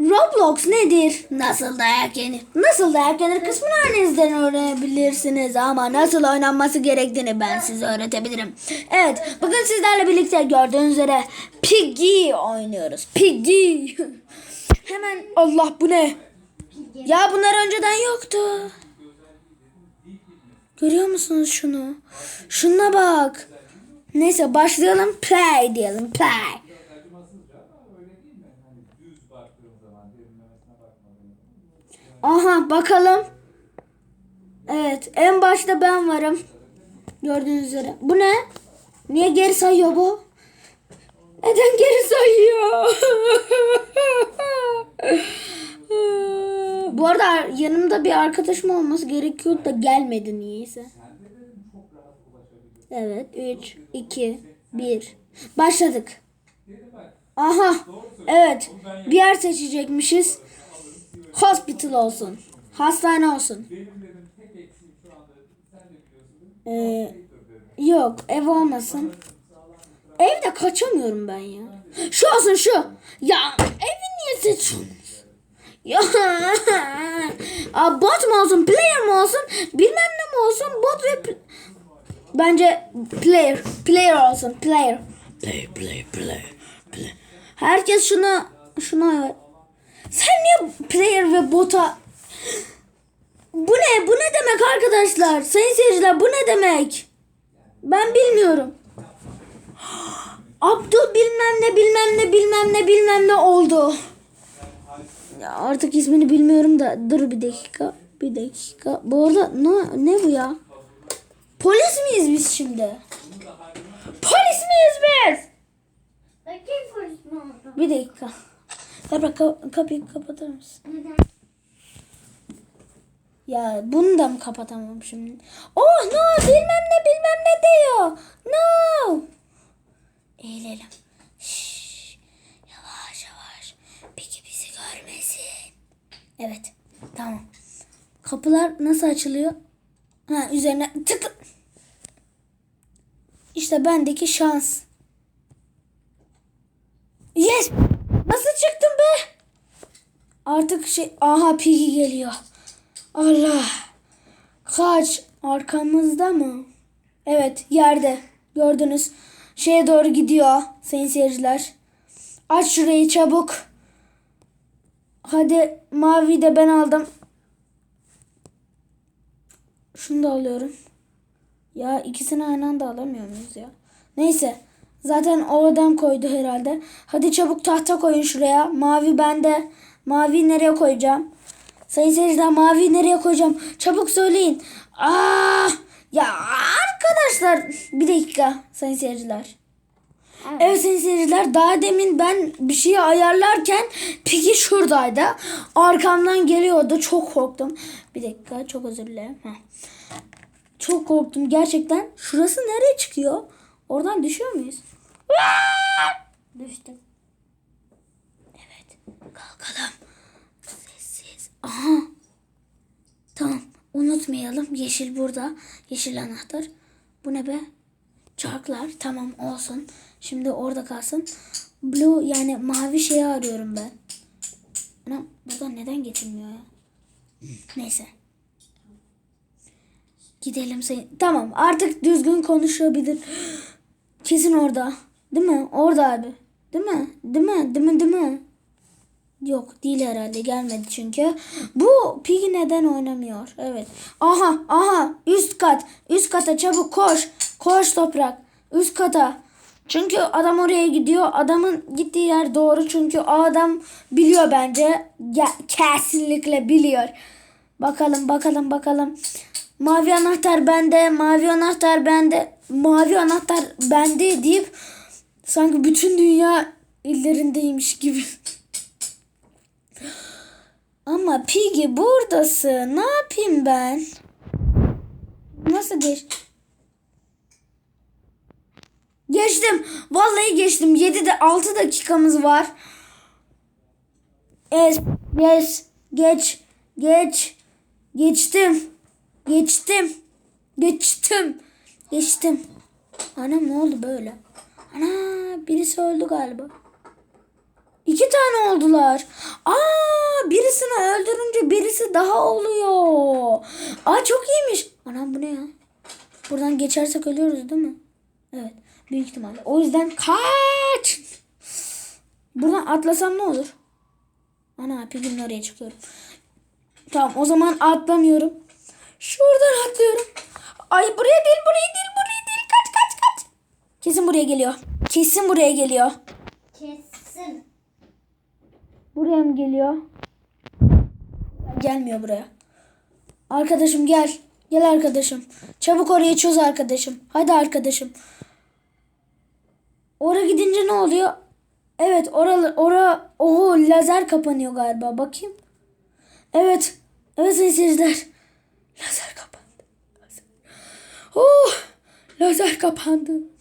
Roblox nedir? Nasıl dayak yenir? Nasıl dayak yenir kısmını annenizden öğrenebilirsiniz ama nasıl oynanması gerektiğini ben size öğretebilirim. Evet, bugün sizlerle birlikte gördüğünüz üzere Piggy oynuyoruz. Piggy. Hemen Allah bu ne? Ya bunlar önceden yoktu. Görüyor musunuz şunu? Şuna bak. Neyse başlayalım. Play diyelim. Play. Aha bakalım. Evet en başta ben varım. Gördüğünüz üzere. Bu ne? Niye geri sayıyor bu? Neden geri sayıyor? bu arada yanımda bir arkadaşım olması gerekiyordu da gelmedi niyeyse. Evet 3, 2, 1. Başladık. Aha. Evet. Bir yer seçecekmişiz. Hospital olsun. Hastane olsun. Ee, yok ev olmasın. Evde kaçamıyorum ben ya. Şu olsun şu. Ya evi niye seçiyorsunuz? Ya bot mu olsun player mi olsun bilmem ne mi olsun bot ve pl- bence player player olsun player. Player player player player. Herkes şuna şuna sen niye player ve bota bu ne? Bu ne demek arkadaşlar? Sayın seyirciler bu ne demek? Ben bilmiyorum. Abdul bilmem ne bilmem ne bilmem ne bilmem ne oldu. Ya artık ismini bilmiyorum da dur bir dakika. Bir dakika. Bu arada ne, ne bu ya? Polis miyiz biz şimdi? Polis miyiz biz? Bir dakika. Yaprak ka- kapıyı kapatır mısın? Neden? Ya bunu da mı kapatamam şimdi? Oh no bilmem ne bilmem ne diyor. No. Eğilelim. Şşş. Yavaş yavaş. Peki bizi görmesin. Evet. Tamam. Kapılar nasıl açılıyor? Ha üzerine tık. İşte bendeki şans. Yes. Nasıl çıktım be? Artık şey aha Piggy geliyor. Allah. Kaç arkamızda mı? Evet yerde. Gördünüz. Şeye doğru gidiyor sayın seyirciler. Aç şurayı çabuk. Hadi mavi de ben aldım. Şunu da alıyorum. Ya ikisini aynı anda alamıyor muyuz ya? Neyse. Zaten o adam koydu herhalde. Hadi çabuk tahta koyun şuraya. Mavi bende. Mavi nereye koyacağım? Sayın seyirciler mavi nereye koyacağım? Çabuk söyleyin. Aa! Ya arkadaşlar bir dakika sayın seyirciler. Evet sayın seyirciler daha demin ben bir şeyi ayarlarken Piki şuradaydı. Arkamdan geliyordu. Çok korktum. Bir dakika çok özür dilerim. Heh. Çok korktum gerçekten. Şurası nereye çıkıyor? Oradan düşüyor muyuz? Düştüm. Evet. Kalkalım. Sessiz. Aha. Tamam. Unutmayalım. Yeşil burada. Yeşil anahtar. Bu ne be? Çarklar. Tamam olsun. Şimdi orada kalsın. Blue yani mavi şeyi arıyorum ben. Anam burada neden getirmiyor ya? Neyse. Gidelim sayın. Tamam artık düzgün konuşabilir. Kesin orada. Değil mi? Orada abi. Değil mi? Değil mi? Değil mi? Değil mi? Yok değil herhalde gelmedi çünkü. Bu Piggy neden oynamıyor? Evet. Aha aha üst kat. Üst kata çabuk koş. Koş toprak. Üst kata. Çünkü adam oraya gidiyor. Adamın gittiği yer doğru çünkü o adam biliyor bence. Ya, kesinlikle biliyor. Bakalım bakalım bakalım. Mavi anahtar bende. Mavi anahtar bende. Mavi anahtar bende deyip sanki bütün dünya illerindeymiş gibi. Ama Piggy buradasın. Ne yapayım ben? Nasıl geç? Geçtim. Vallahi geçtim. 7 de 6 dakikamız var. Es, yes, geç, geç, geçtim, geçtim, geçtim, geçtim. Anam ne oldu böyle? Ana birisi öldü galiba. İki tane oldular. Aa birisi daha oluyor. Aa çok iyiymiş. Anam bu ne ya? Buradan geçersek ölüyoruz değil mi? Evet. Büyük ihtimalle. O yüzden kaç. Buradan atlasam ne olur? Ana pigin oraya çıkıyorum. Tamam o zaman atlamıyorum. Şuradan atlıyorum. Ay buraya değil buraya değil. Kesin buraya geliyor. Kesin buraya geliyor. Kesin. Buraya mı geliyor? Gelmiyor buraya. Arkadaşım gel. Gel arkadaşım. Çabuk orayı çöz arkadaşım. Hadi arkadaşım. Oraya gidince ne oluyor? Evet oralı ora oho lazer kapanıyor galiba. Bakayım. Evet. Evet seyirciler. Lazer kapandı. Lazer. Oh! Lazer kapandı.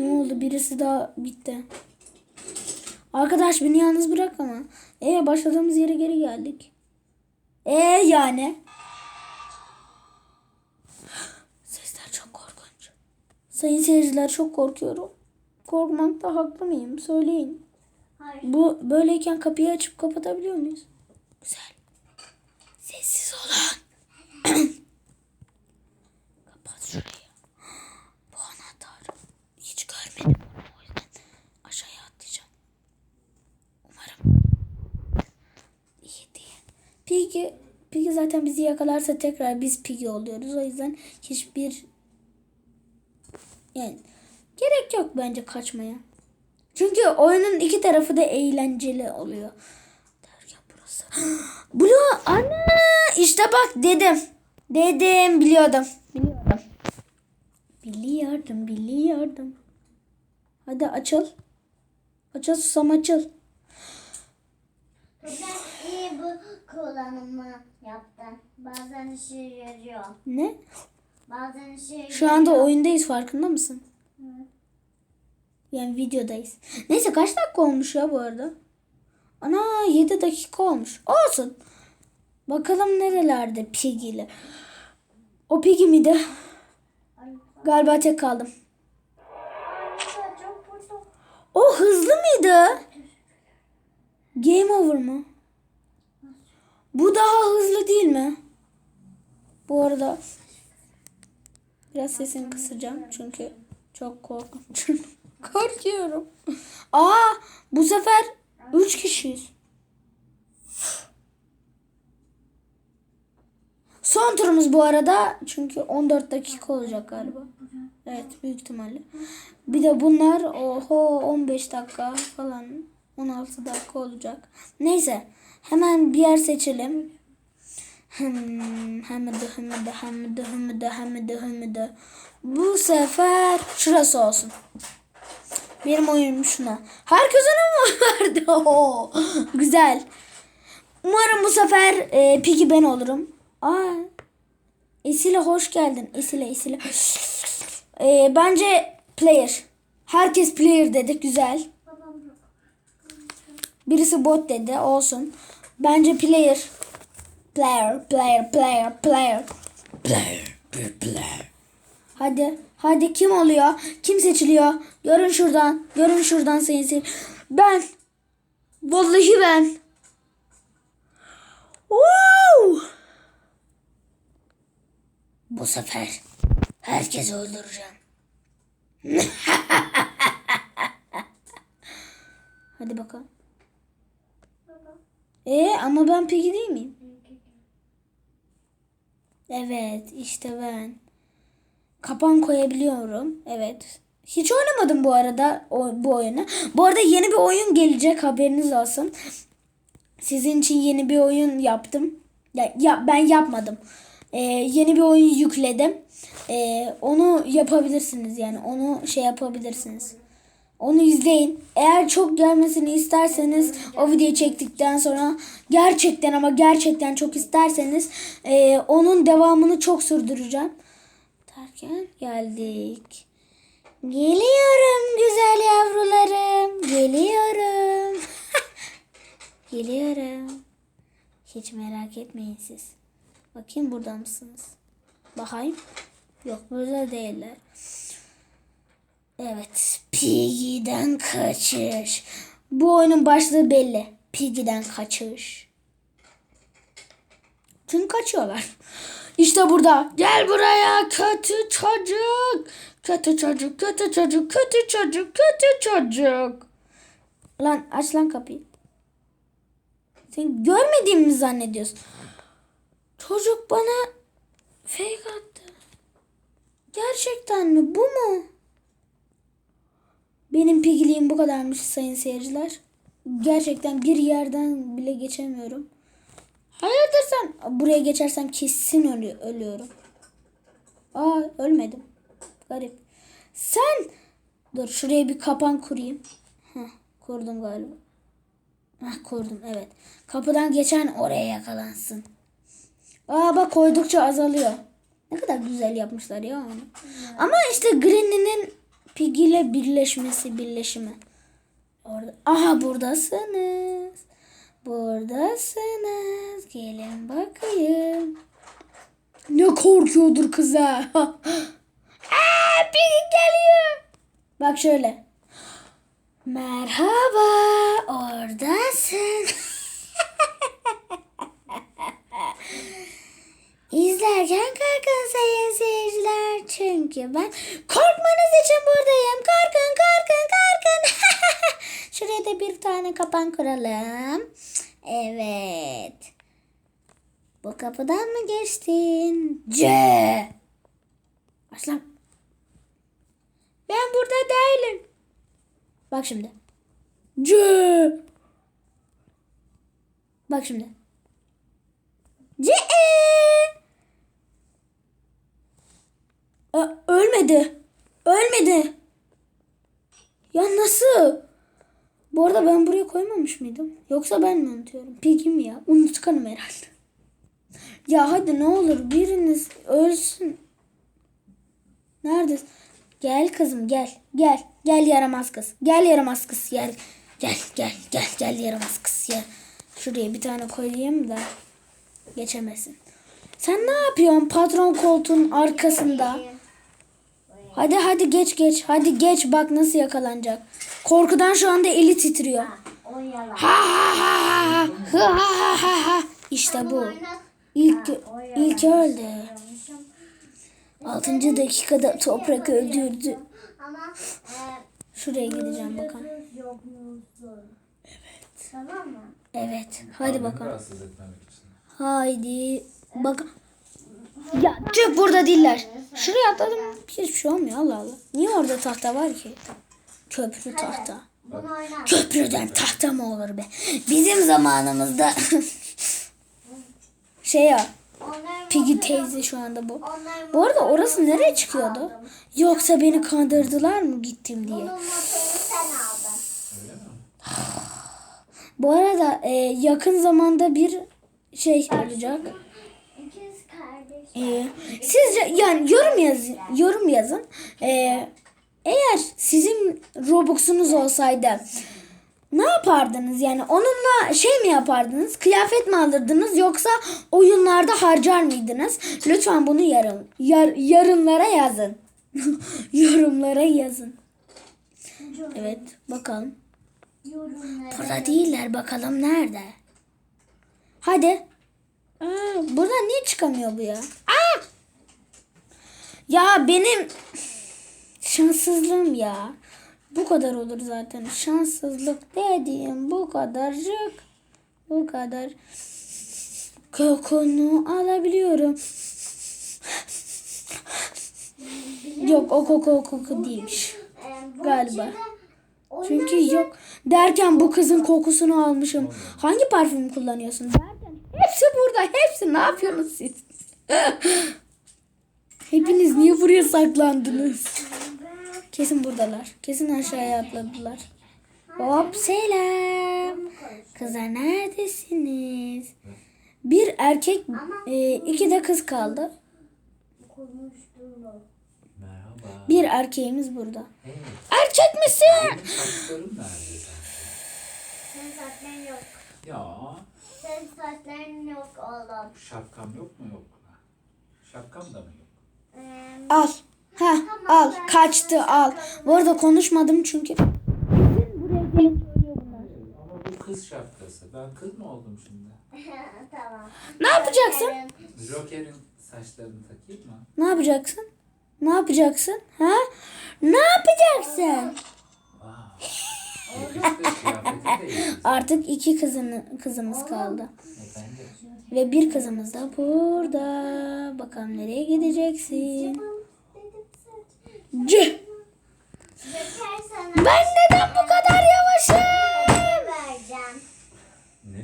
Ne oldu? Birisi daha bitti. Arkadaş beni yalnız bırak ama. E başladığımız yere geri geldik. E yani. Sesler çok korkunç. Sayın seyirciler çok korkuyorum. Korkmakta haklı mıyım? Söyleyin. Hayır. Bu böyleyken kapıyı açıp kapatabiliyor muyuz? Güzel. Sessiz olun. Kapat şurayı. Bu anahtar. Hiç görmedim onu o yüzden aşağıya atlayacağım. Umarım iyi diye. Piggy, Piggy zaten bizi yakalarsa tekrar biz Piggy oluyoruz. O yüzden hiçbir yani gerek yok bence kaçmaya. Çünkü oyunun iki tarafı da eğlenceli oluyor. Derken burası. Blue ana işte bak dedim. Dedim biliyordum. Biliyordum. Biliyordum biliyordum. Hadi açıl. Açıl susam açıl. Kullanımı yaptım. Bazen işe yarıyor. Ne? Bazen işe yarıyor. Şu anda oyundayız farkında mısın? Yani videodayız. Neyse kaç dakika olmuş ya bu arada? Ana 7 dakika olmuş. Olsun. Bakalım nerelerde Piggy ile. O Piggy miydi? Galiba tek kaldım. O hızlı mıydı? Game over mu? Bu daha hızlı değil mi? Bu arada biraz sesini kısacağım çünkü çok korkunç. Korkuyorum. Aa bu sefer 3 kişiyiz. Son turumuz bu arada çünkü 14 dakika olacak galiba. Evet büyük ihtimalle. Bir de bunlar oho 15 dakika falan 16 dakika olacak. Neyse hemen bir yer seçelim. Hmm, hamidi hamidi hamidi hamidi hamidi. Bu sefer şurası olsun. Benim oyunum şuna. Herkese ne vardı? Oo, güzel. Umarım bu sefer e, Piggy ben olurum. Aa, Esile hoş geldin. Esile Esile. E, bence player. Herkes player dedi. Güzel. Birisi bot dedi. Olsun. Bence player. Player, player, player, player. Player, player. Hadi. Hadi kim oluyor? Kim seçiliyor? Görün şuradan. Görün şuradan sayın seyir- Ben. Vallahi ben. Wow! Bu sefer herkesi öldüreceğim. Hadi bakalım. Baba. E ama ben Piggy değil miyim? Evet işte ben. Kapan koyabiliyorum. Evet. Hiç oynamadım bu arada o, bu oyunu. Bu arada yeni bir oyun gelecek haberiniz olsun. Sizin için yeni bir oyun yaptım. Ya, ya ben yapmadım. Ee, yeni bir oyun yükledim. Ee, onu yapabilirsiniz yani. Onu şey yapabilirsiniz. Onu izleyin. Eğer çok gelmesini isterseniz o videoyu çektikten sonra gerçekten ama gerçekten çok isterseniz e, onun devamını çok sürdüreceğim. Derken geldik. Geliyorum güzel yavrularım. Geliyorum. Geliyorum. Hiç merak etmeyin siz. Bakayım burada mısınız? Bakayım. Yok burada değiller. Evet. Piggy'den kaçış. Bu oyunun başlığı belli. Piggy'den kaçış. Çünkü kaçıyorlar. İşte burada. Gel buraya kötü çocuk. Kötü çocuk, kötü çocuk, kötü çocuk, kötü çocuk. Lan aç lan kapıyı. Sen görmediğimi mi zannediyorsun? Çocuk bana fake attı. Gerçekten mi? Bu mu? Benim pigiliğim bu kadarmış sayın seyirciler. Gerçekten bir yerden bile geçemiyorum. Hayırdır sen? Buraya geçersem kesin ölü ölüyorum. Aa ölmedim. Garip. Sen dur şuraya bir kapan kurayım. Heh, kurdum galiba. Heh, kurdum evet. Kapıdan geçen oraya yakalansın. Aa bak koydukça azalıyor. Ne kadar güzel yapmışlar ya onu. Ama işte Granny'nin Piggy ile birleşmesi, birleşimi. Orada. Aha buradasınız. Buradasınız. Gelin bakayım. Ne korkuyordur kız ha. Aa, Piggy geliyor. Bak şöyle. Merhaba, oradasın. İzlerken korkun sayın seyirciler. Çünkü ben korkmanız için buradayım. Korkun, korkun, korkun. Şuraya da bir tane kapan kuralım. Evet. Bu kapıdan mı geçtin? C. Aslan. Ben burada değilim. Bak şimdi. C. Bak şimdi. C. Aa, ölmedi. Ölmedi. Ya nasıl? Bu arada ben buraya koymamış mıydım? Yoksa ben mi unutuyorum? Pigim ya. Unutkanım herhalde. Ya hadi ne olur biriniz ölsün. Neredesin? Gel kızım gel. Gel. Gel yaramaz kız. Gel yaramaz kız. Gel. Gel gel gel gel yaramaz kız. Gel. Şuraya bir tane koyayım da geçemesin. Sen ne yapıyorsun patron koltuğun arkasında? Hadi hadi geç geç. Hadi geç bak nasıl yakalanacak. Korkudan şu anda eli titriyor. O yalan. Ha ha ha ha. Ha ha ha ha. İşte bu. İlk ilk öldü. Altıncı dakikada toprak öldürdü. Ama e, Şuraya gideceğim bakalım. Evet. Tamam mı? Evet. Hadi bakalım. Haydi. Bak. Ya tüh burada değiller. Şuraya atladım. Hiçbir şey olmuyor Allah Allah. Niye orada tahta var ki? Köprü tahta. Köprüden tahta mı olur be? Bizim zamanımızda şey ya Piggy teyze şu anda bu. Bu arada orası nereye çıkıyordu? Yoksa beni kandırdılar mı gittim diye. Bu arada e, yakın zamanda bir şey olacak. İkiz kardeş. E, sizce yani yorum yazın, yorum yazın. E, eğer sizin Robux'unuz olsaydı ne yapardınız? Yani onunla şey mi yapardınız? Kıyafet mi alırdınız? Yoksa oyunlarda harcar mıydınız? Lütfen bunu yarın yar, yarınlara yazın. Yorumlara yazın. Evet bakalım. Burada değiller bakalım nerede? Hadi Aa, buradan niye çıkamıyor bu ya Aa! ya benim şanssızlığım ya bu kadar olur zaten. Şanssızlık dediğim bu kadarcık. Bu kadar. Kokunu alabiliyorum. Yok o koku o koku değilmiş. Galiba. Çünkü yok derken bu kızın kokusunu almışım. Hangi parfüm kullanıyorsun derken hepsi burada. Hepsi ne yapıyorsunuz siz? Hepiniz niye buraya saklandınız? Kesin buradalar. Kesin aşağıya atladılar. Hop selam. Kızlar neredesiniz? Bir erkek, e, iki de kız kaldı. Merhaba. Bir erkeğimiz burada. Erkek misin? benim saçlarım nerede sen? Senin saçların yok. Ya Senin saçların yok oğlum. şapkam yok mu yok mu? Şapkam da mı yok? Al. Ha, al. Kaçtı al. Bu arada konuşmadım çünkü. Kesin buraya gelip söylüyor bunlar. Ama bu kız şapkası. Ben kız mı oldum şimdi? tamam. Ne yapacaksın? Joker'in saçlarını takayım mı? Ne yapacaksın? Ne yapacaksın? Ha? Ne yapacaksın? Wow. Artık iki kızını, kızımız kaldı. Ve bir kızımız da burada. Bakalım nereye gideceksin? C. Ben neden bu kadar yavaşım? Ne?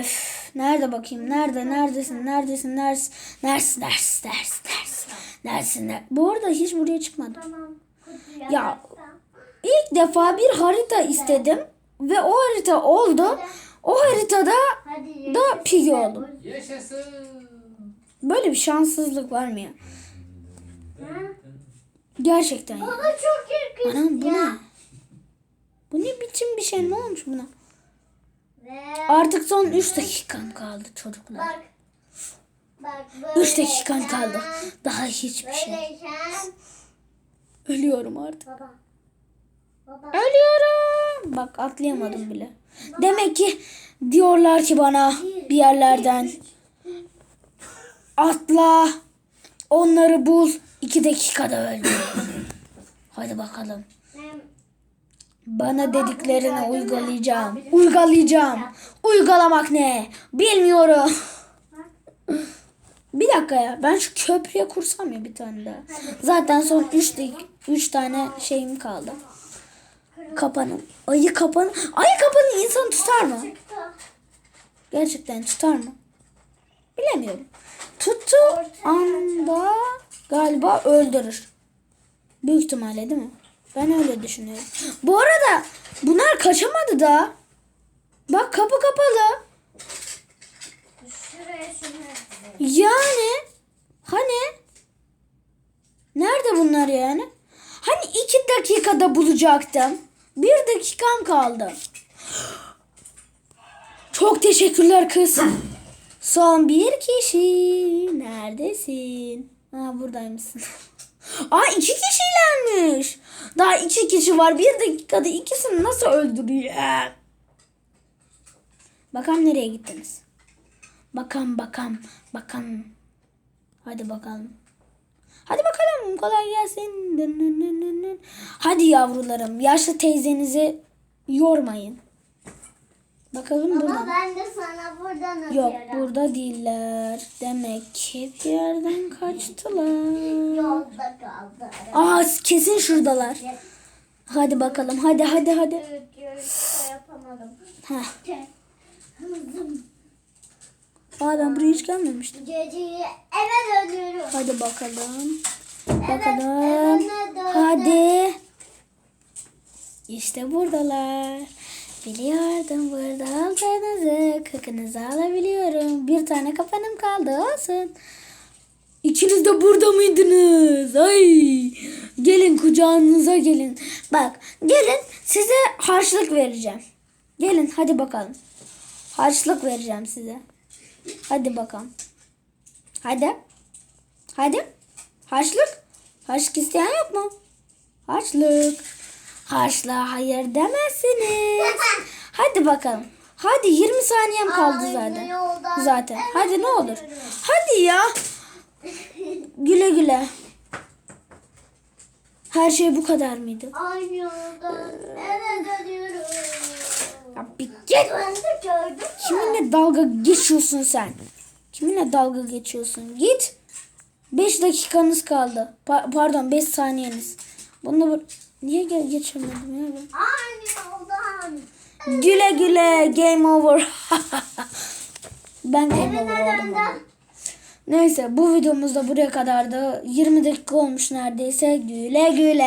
Öf, nerede bakayım? Nerede? Neredesin? Neredesin? Neredesin? Neredesin? Neredesin? Neredesin? Neredesin? Bu arada hiç buraya çıkmadım. Ya İlk defa bir harita istedim ve o harita oldu. O haritada da pigi oldum. Böyle bir şanssızlık var mı ya? Gerçekten ya. Bana çok yakıştı Anam bu ya. ne? Bu ne biçim bir şey? Ne olmuş buna? Ve Artık son 3 dakikam kaldı çocuklar. bak. Bak böyle. 3 dakikam kaldı. Daha hiçbir şey. Ölüyorum artık. Baba. Baba. Ölüyorum. Bak atlayamadım bile. Demek ki diyorlar ki bana bir yerlerden atla onları bul 2 dakikada öldür. Hadi bakalım. Bana dediklerini uygulayacağım. Uygulayacağım. Uygulamak ne? Bilmiyorum. Bir dakika ya. Ben şu köprüye kursam ya bir tane daha. Zaten son 3 3 tane şeyim kaldı. Kapanın. Ayı kapanı. Ayı kapanı insan tutar mı? Gerçekten tutar mı? Bilemiyorum. Tuttu anda galiba öldürür. Büyük ihtimalle değil mi? Ben öyle düşünüyorum. Bu arada bunlar kaçamadı da. Bak kapı kapalı. Yani hani nerede bunlar yani? Hani iki dakikada bulacaktım. Bir dakikam kaldı. Çok teşekkürler kız. Son bir kişi. Neredesin? Ha buradaymışsın. Aa iki kişilermiş. Daha iki kişi var. Bir dakikada ikisini nasıl öldürüyor? Bakalım nereye gittiniz? Bakalım bakalım bakalım. Hadi bakalım. Hadi bakalım kolay gelsin. Dın dın dın dın dın. Hadi yavrularım yaşlı teyzenizi yormayın. Bakalım Ama burada. ben de sana buradan Yok atıyorum. burada değiller. Demek ki bir yerden kaçtılar. Yolda kaldı. Aa kesin şuradalar. Hadi bakalım hadi hadi hadi. Görüşte yapamadım. Heh. Hızım. Aa ben buraya hiç gelmemiştim. Geceyi eve dönüyorum. Hadi bakalım. Evet, Bakalım. döndüm. Hadi. İşte buradalar. Biliyordum burada olduğunuzu. Kıkınızı alabiliyorum. Bir tane kafanım kaldı olsun. İkiniz de burada mıydınız? Ay. Gelin kucağınıza gelin. Bak gelin size harçlık vereceğim. Gelin hadi bakalım. Harçlık vereceğim size. Hadi bakalım. Hadi. Hadi. Harçlık. Harçlık isteyen yok mu? Harçlık. Harçlığa hayır demezsiniz. Hadi bakalım. Hadi 20 saniyem kaldı Aynı zaten. Zaten. Hadi ne olur. Hadi ya. Güle güle. Her şey bu kadar mıydı? Aynı yoldan eve dönüyorum. Ya bir git. Ben de gördüm. Kiminle dalga geçiyorsun sen? Kiminle dalga geçiyorsun? Git. 5 dakikanız kaldı. Pa- pardon 5 saniyeniz. Bunu bu... Niye ge- geçemedim ya ben? Aynı. Güle güle game over. ben game over oldum. Neyse bu videomuz da buraya kadardı. 20 dakika olmuş neredeyse. Güle güle.